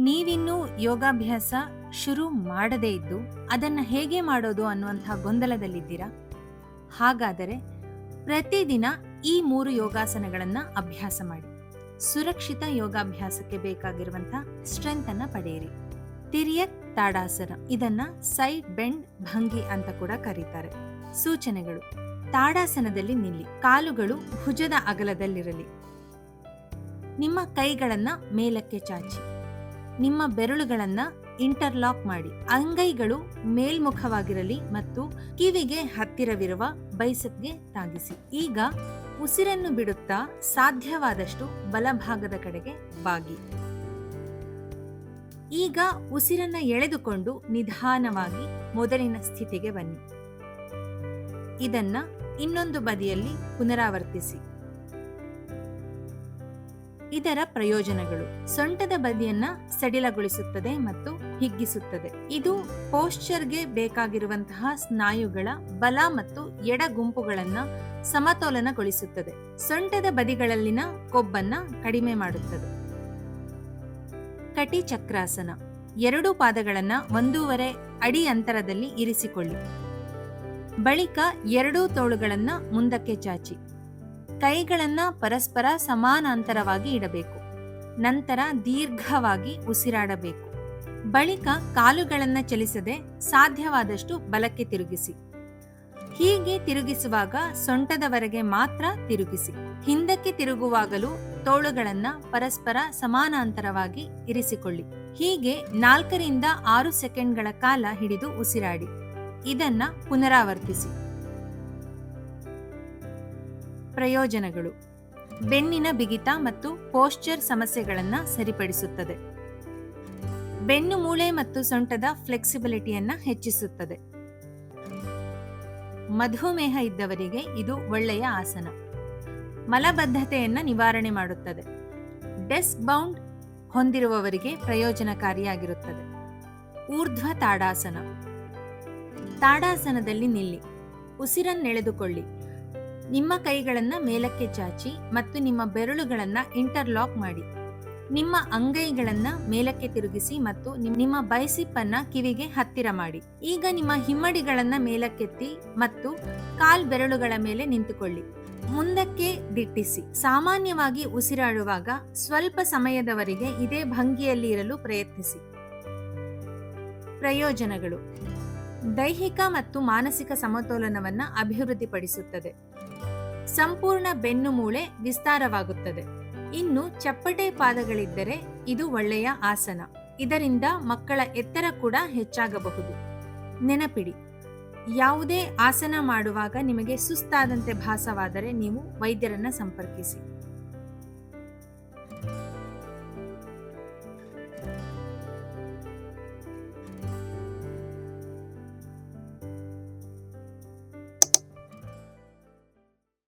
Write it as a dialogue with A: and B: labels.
A: ನೀವಿನ್ನೂ ಯೋಗಾಭ್ಯಾಸ ಶುರು ಮಾಡದೇ ಇದ್ದು ಅದನ್ನು ಹೇಗೆ ಮಾಡೋದು ಅನ್ನುವಂತಹ ಗೊಂದಲದಲ್ಲಿದ್ದೀರಾ? ಹಾಗಾದರೆ ಪ್ರತಿದಿನ ಈ ಮೂರು ಯೋಗಾಸನಗಳನ್ನು ಅಭ್ಯಾಸ ಮಾಡಿ. ಸುರಕ್ಷಿತ ಯೋಗಾಭ್ಯಾಸಕ್ಕೆ ಬೇಕಾಗಿರುವಂತಹ ಸ್ಟ್ರೆಂತನ್ನು ಪಡೆಯಿರಿ. ತಿರಿಯಕ್ ತಾಡಾಸನ, ಇದನ್ನ ಸೈಡ್ ಬೆಂಡ್ ಭಂಗಿ ಅಂತ ಕೂಡ ಕರೀತಾರೆ. ಸೂಚನೆಗಳು. ತಾಡಾಸನದಲ್ಲಿ ನಿಲ್ಲಿ. ಕಾಲುಗಳು ಭುಜದ ಅಗಲದಲ್ಲಿರಲಿ. ನಿಮ್ಮ ಕೈಗಳನ್ನ ಮೇಲಕ್ಕೆ ಚಾಚಿ. ನಿಮ್ಮ ಬೆರಳುಗಳನ್ನ ಇಂಟರ್ಲಾಕ್ ಮಾಡಿ. ಅಂಗೈಗಳು ಮೇಲ್ಮುಖವಾಗಿರಲಿ ಮತ್ತು ಕಿವಿಗೆ ಹತ್ತಿರವಿರುವ ಬೈಸಪ್ಗೆ ತಾಗಿಸಿ. ಈಗ ಉಸಿರನ್ನು ಬಿಡುತ್ತಾ ಸಾಧ್ಯವಾದಷ್ಟು ಬಲಭಾಗದ ಕಡೆಗೆ ಬಾಗಿ. ಈಗ ಉಸಿರನ್ನ ಎಳೆದುಕೊಂಡು ನಿಧಾನವಾಗಿ ಮೊದಲಿನ ಸ್ಥಿತಿಗೆ ಬನ್ನಿ. ಇದನ್ನ ಇನ್ನೊಂದು ಬದಿಯಲ್ಲಿ ಪುನರಾವರ್ತಿಸಿ. ಇದರ ಪ್ರಯೋಜನಗಳು. ಸೊಂಟದ ಬದಿಯನ್ನ ಸಡಿಲಗೊಳಿಸುತ್ತದೆ ಮತ್ತು ಹಿಗ್ಗಿಸುತ್ತದೆ. ಇದು ಪೋಶ್ಚರ್ಗೆ ಬೇಕಾಗಿರುವಂತಹ ಸ್ನಾಯುಗಳ ಬಲ ಮತ್ತು ಎಡ ಗುಂಪುಗಳನ್ನ ಸಮತೋಲನಗೊಳಿಸುತ್ತದೆ. ಸೊಂಟದ ಬದಿಗಳಲ್ಲಿನ ಕೊಬ್ಬನ್ನ ಕಡಿಮೆ ಮಾಡುತ್ತದೆ. ಕಟಿ ಚಕ್ರಾಸನ ಎರಡು ಪಾದಗಳನ್ನ ಒಂದೂವರೆ ಅಡಿ ಅಂತರದಲ್ಲಿ ಇರಿಸಿಕೊಳ್ಳಿ. ಬಳಿಕ ಎರಡೂ ತೋಳುಗಳನ್ನ ಮುಂದಕ್ಕೆ ಚಾಚಿ. ಕೈಗಳನ್ನ ಪರಸ್ಪರ ಸಮಾನಾಂತರವಾಗಿ ಇಡಬೇಕು. ನಂತರ ದೀರ್ಘವಾಗಿ ಉಸಿರಾಡಬೇಕು. ಬಳಿಕ ಕಾಲುಗಳನ್ನು ಚಲಿಸದೆ ಸಾಧ್ಯವಾದಷ್ಟು ಬಲಕ್ಕೆ ತಿರುಗಿಸಿ. ಹೀಗೆ ತಿರುಗಿಸುವಾಗ ಸೊಂಟದವರೆಗೆ ಮಾತ್ರ ತಿರುಗಿಸಿ. ಹಿಂದಕ್ಕೆ ತಿರುಗುವಾಗಲೂ ತೋಳುಗಳನ್ನ ಪರಸ್ಪರ ಸಮಾನಾಂತರವಾಗಿ ಇರಿಸಿಕೊಳ್ಳಿ. ಹೀಗೆ ನಾಲ್ಕರಿಂದ ಆರು ಸೆಕೆಂಡ್ಗಳ ಕಾಲ ಹಿಡಿದು ಉಸಿರಾಡಿ. ಇದನ್ನ ಪುನರಾವರ್ತಿಸಿ. ಪ್ರಯೋಜನಗಳು. ಬೆನ್ನಿನ ಬಿಗಿತ ಮತ್ತು ಪೋಶ್ಚರ್ ಸಮಸ್ಯೆಗಳನ್ನು ಸರಿಪಡಿಸುತ್ತದೆ. ಬೆನ್ನು ಮೂಳೆ ಮತ್ತು ಸೊಂಟದ ಫ್ಲೆಕ್ಸಿಬಿಲಿಟಿಯನ್ನು ಹೆಚ್ಚಿಸುತ್ತದೆ. ಮಧುಮೇಹ ಇದ್ದವರಿಗೆ ಇದು ಒಳ್ಳೆಯ ಆಸನ. ಮಲಬದ್ಧತೆಯನ್ನು ನಿವಾರಣೆ ಮಾಡುತ್ತದೆ. ಡೆಸ್ಕ್ ಬೌಂಡ್ ಹೊಂದಿರುವವರಿಗೆ ಪ್ರಯೋಜನಕಾರಿಯಾಗಿರುತ್ತದೆ. ಊರ್ಧ್ವ ತಾಡಾಸನ. ತಾಡಾಸನದಲ್ಲಿ ನಿಲ್ಲಿ. ಉಸಿರನ್ನೆಳೆದುಕೊಳ್ಳಿ. ನಿಮ್ಮ ಕೈಗಳನ್ನ ಮೇಲಕ್ಕೆ ಚಾಚಿ ಮತ್ತು ನಿಮ್ಮ ಬೆರಳುಗಳನ್ನ ಇಂಟರ್ಲಾಕ್ ಮಾಡಿ. ನಿಮ್ಮ ಅಂಗೈಗಳನ್ನ ಮೇಲಕ್ಕೆ ತಿರುಗಿಸಿ ಮತ್ತು ನಿಮ್ಮ ಬೈಸಿಪ್ ಅನ್ನ ಕಿವಿಗೆ ಹತ್ತಿರ ಮಾಡಿ. ಈಗ ನಿಮ್ಮ ಹಿಮ್ಮಡಿಗಳನ್ನ ಮೇಲಕ್ಕೆತ್ತಿ ಮತ್ತು ಕಾಲ್ ಬೆರಳುಗಳ ಮೇಲೆ ನಿಂತುಕೊಳ್ಳಿ. ಮುಂದಕ್ಕೆ ದಿಟ್ಟಿಸಿ. ಸಾಮಾನ್ಯವಾಗಿ ಉಸಿರಾಡುವಾಗ ಸ್ವಲ್ಪ ಸಮಯದವರೆಗೆ ಇದೇ ಭಂಗಿಯಲ್ಲಿ ಇರಲು ಪ್ರಯತ್ನಿಸಿ. ಪ್ರಯೋಜನಗಳು. ದೈಹಿಕ ಮತ್ತು ಮಾನಸಿಕ ಸಮತೋಲನವನ್ನು ಅಭಿವೃದ್ಧಿಪಡಿಸುತ್ತದೆ. ಸಂಪೂರ್ಣ ಬೆನ್ನು ಮೂಳೆ ವಿಸ್ತಾರವಾಗುತ್ತದೆ. ಇನ್ನು ಚಪ್ಪಟೆ ಪಾದಗಳಿದ್ದರೆ ಇದು ಒಳ್ಳೆಯ ಆಸನ. ಇದರಿಂದ ಮಕ್ಕಳ ಎತ್ತರ ಕೂಡ ಹೆಚ್ಚಾಗಬಹುದು. ನೆನಪಿಡಿ, ಯಾವುದೇ ಆಸನ ಮಾಡುವಾಗ ನಿಮಗೆ ಸುಸ್ತಾದಂತೆ ಭಾಸವಾದರೆ ನೀವು ವೈದ್ಯರನ್ನ ಸಂಪರ್ಕಿಸಿ.